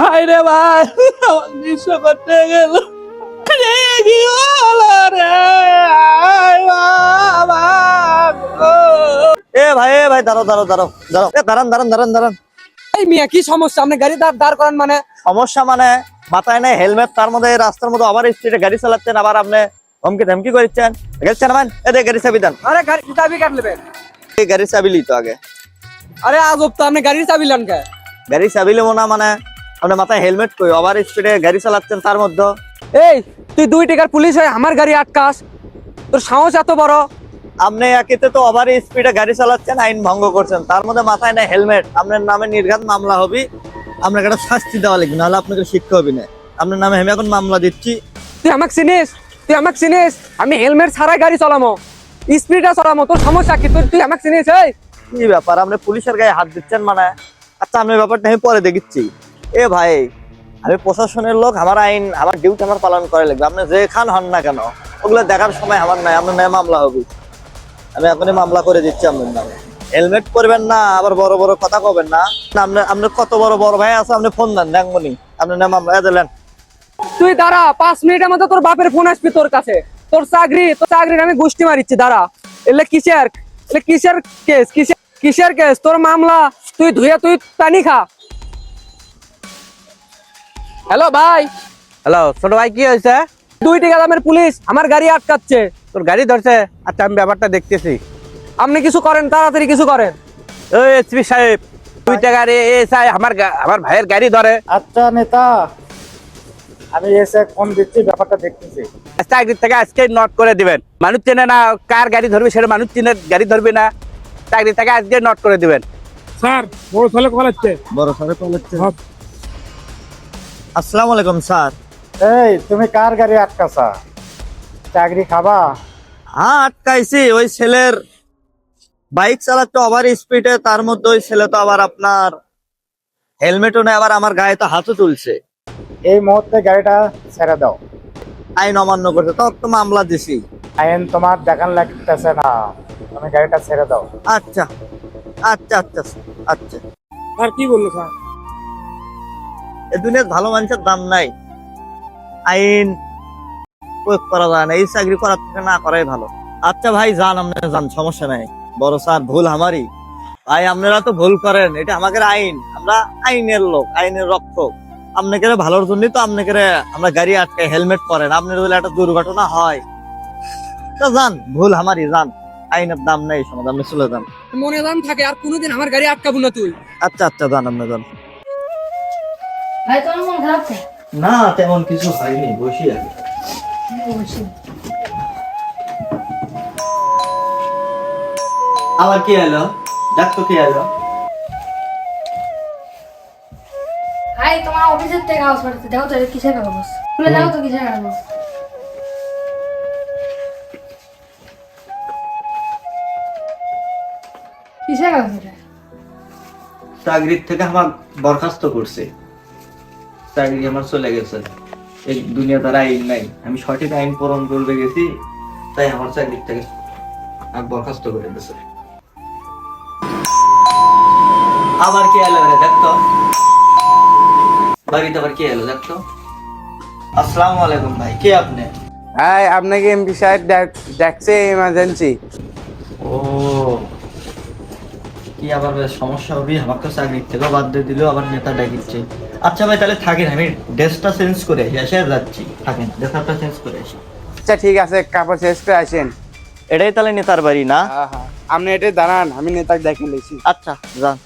High রে ভাই নিঃস্ব করতে গেল। কি হলো রে। এ ভাই এ ভাই দাঁড়াও দাঁড়াও দাঁড়াও দাঁড়াও। এ দাঁড়ান দাঁড়ান দাঁড়ান দাঁড়ান। এই মিয়া কি সমস্যা? আপনি গাড়ি দাঁড় দাঁড় করান মানে? সমস্যা মানে মাথায় নেই হেলমেট তার মধ্যে রাস্তার মধ্যে আবার স্পিডে গাড়ি চালাচ্ছেন আবার আপনি ধমকি ধমকি করছেন গেছেন মান এ দে গাড়ি চাবি দেন। আরে গাড়ি চাবি কাট নেবেন। এই গাড়ি চাবি লিতো আগে। আরে আজব তো আপনি গাড়ির চাবি লন কে? গাড়ি চাবি লিবো না মানে আপনি মাথায় হেলমেট কই? ওভার স্পিডে গাড়ি চালাচ্ছেন তার মধ্যে। এই তুই দুই টাকার পুলিশ হয়ে আমার গাড়ি আটকাস। তোর সাহস এত বড়। আপনি একেতে তো ওভার স্পিডে গাড়ি চালাচ্ছেন আইন ভঙ্গ করছেন। তার মধ্যে মাথায় নেই হেলমেট। আপনার নামে নির্ঘাত মামলা হবে। আপনাকে একটা শাস্তি দেওয়া লাগবে নাহলে আপনাকে শিক্ষা হবে না। আপনার নামে আমি এখন মামলা দিচ্ছি। তুই আমাকে চিনিস? তুই আমাকে চিনিস? আমি হেলমেট ছাড়াই গাড়ি চালামো। স্পিডে চালামো। তোর সমস্যা কি? তুই তুই আমাকে চিনিস এই? কি ব্যাপার? আপনি পুলিশের গায়ে হাত দিচ্ছেন মানে? আচ্ছা আমি ব্যাপারটা আমি পরে দেখিচ্ছি। এ ভাই আমি প্রশাসনের লোক আমার আইন আমার ডিউটি আমার পালন করে লাগবে। আপনি যেখান হন না কেন ওগুলো দেখার সময় আমার নাই আপনার নামে মামলা হবে। আমি এখনই মামলা করে দিচ্ছি আপনার নামে। হেলমেট পরবেন না আবার বড় বড় কথা কবেন না। না, আপনি আপনি কত বড় বড় ভাই আছে আপনি ফোন দেন দেখবনি আপনার নামে মামলা দিলেন তুই দাঁড়া পাঁচ মিনিটের মধ্যে তোর বাপের ফোন আসবি তোর কাছে। তোর চাকরি তোর চাকরির আমি গোষ্ঠী মারিচ্ছি দাঁড়া। এলে কিসের? এলে কিসের কেস কিসের কিসের কেস তোর মামলা তুই ধুয়ে তুই পানি খা। হ্যালো ভাই হ্যালো ছোট ভাই কি হয়েছে? দুই টাকা দামের পুলিশ আমার গাড়ি আটকাচ্ছে। তোর গাড়ি ধরছে? আচ্ছা আমি ব্যাপারটা দেখতেছি। আপনি কিছু করেন তাড়াতাড়ি কিছু করেন। ওই এসপি সাহেব দুই টাকার এসআই আমার গা- আমার ভাইয়ের গাড়ি ধরে। আচ্ছা নেতা আমি এসে ফোন দিচ্ছি ব্যাপারটা দেখতেছি। চাকরি থেকে আজকে নোট করে দিবেন। মানুষ চেনে না কার গাড়ি ধরবে সেটা মানুষ চিনে গাড়ি ধরবে না। চাকরি থেকে আজকে নোট করে দিবেন। স্যার বড় ছেলে কল হচ্ছে বড় হচ্ছে আসসালামু আলাইকুম স্যার। এই তুমি কার গাড়ি আটকাছা? চাকরি খাবা? হ্যাঁ আটকাইছি। ওই ছেলের বাইক চালাচ্ছে ওভার স্পিডে তার মধ্যে ওই ছেলে তো আবার আপনার হেলমেটও নেই আবার আমার গায়ে তো হাতও তুলছে। এই মুহূর্তে গাড়িটা ছেড়ে দাও। আইন অমান্য করছে তো তো মামলা দিছি। আইন তোমার দেখান লাগতেছে না। তুমি গাড়িটা ছেড়ে দাও। আচ্ছা। আচ্ছা আচ্ছা আচ্ছা। স্যার কি বলল স্যার? এ দুনিয়ার ভালো মানুষের দাম নাই। আইন প্রয়োগ করা যায় না এই চাকরি করার থেকে না করাই ভালো। আচ্ছা ভাই যান আপনারা যান সমস্যা নাই। বড় স্যার ভুল আমারই। ভাই আপনারা তো ভুল করেন এটা আমাদের আইন। আমরা আইনের লোক আইনের রক্ষক। আপনাকে ভালোর জন্যই তো আপনাকে আমরা গাড়ি আটকে হেলমেট পরেন? আপনার বলে একটা দুর্ঘটনা হয়। তো যান ভুল আমারই যান। আইনের দাম নেই সমাজ আপনি চলে যান। মনে দাম থাকে আর কোনোদিন আমার গাড়ি আটকাবো না তুই। আচ্ছা আচ্ছা যান আপনি যান। ভাই তোমার মন খারাপ না তেমন কিছু হয়নি বসি আগে আবার কি এলো? ডাক্তার কি এলো। ভাই তোমার অফিসের থেকে কাগজ পাঠাচ্ছে। দেখো তো কিসের কাগজ খুলে দেখো তো কিসের কাগজ কিসের কাগজ চাকরির থেকে আমার বরখাস্ত করছে। চাকরি আমার চলে গেছে। এই দুনিয়া দ্বারা আইন নাই। আমি সঠিক আইন পূরণ করবে গেছি তাই আমার চাকরির থেকে বরখাস্ত করে দিয়েছে আবার কি এলো রে দেখতো? বাড়িতে আবার কি এলো দেখতো? আসসালামু আলাইকুম ভাই কে আপনি? হ্যাঁ আপনাকে এমপি সাহেব ডাকছে ইমার্জেন্সি ও কি আবার সমস্যা হবে? আমাকে চাকরির থেকেও বাদ দিয়ে দিল আবার নেতা ডাকিচ্ছে। আচ্ছা ভাই তাহলে থাকেন আমি ড্রেসটা চেঞ্জ করে আসি এসে যাচ্ছি। থাকেন ড্রেসটা চেঞ্জ করে আসি। আচ্ছা ঠিক আছে কাপড় চেঞ্জ করে আসেন। এটাই তাহলে নেতার বাড়ি না? হ্যাঁ হ্যাঁ। আপনি এটাই দাঁড়ান আমি নেতাকে দেখে নিয়েছি আচ্ছা যান।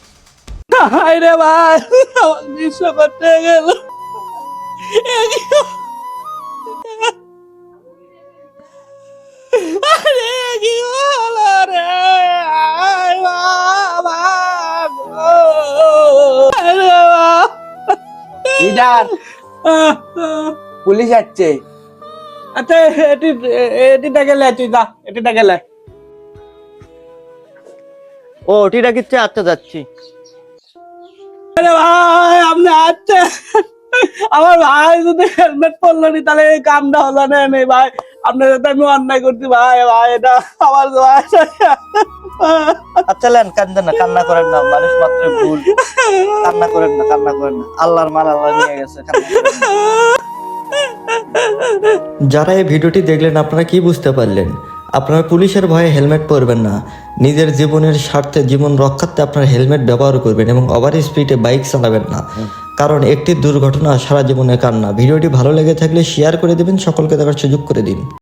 হাই রে ভাই আমার নিঃস্ব করতে গেল। লিডার। পুলিশ যাচ্ছে আচ্ছা এটি এটিটা গেলে তুই যা এটিটা গেলে। ও ওটিটা কিচ্ছে আচ্ছা যাচ্ছি। আরে ভাই আপনি আচ্ছা আমার ভাই যদি হেলমেট পরলো নি তাহলে এই কামটা হলো না নেই ভাই। আপনার সাথে আমি অন্যায় করছি ভাই ভাই এটা আমার ভাই। আচ্ছা লেন কান্দেন না কান্না করেন না মানুষ মাত্র ভুল। কান্না করেন না কান্না করেন না। আল্লাহর মাল আল্লাহ নিয়ে গেছে। যারা এই ভিডিওটি দেখলেন আপনারা কি বুঝতে পারলেন? আপনারা পুলিশের ভয়ে হেলমেট পরবেন না। নিজের জীবনের স্বার্থে জীবন রক্ষার্থে আপনার হেলমেট ব্যবহার করবেন এবং ওভার স্পিডে বাইক চালাবেন না। কারণ একটি দুর্ঘটনা সারা জীবনে কান্না। ভিডিওটি ভালো লেগে থাকলে শেয়ার করে দেবেন সকলকে দেখার সুযোগ করে দিন।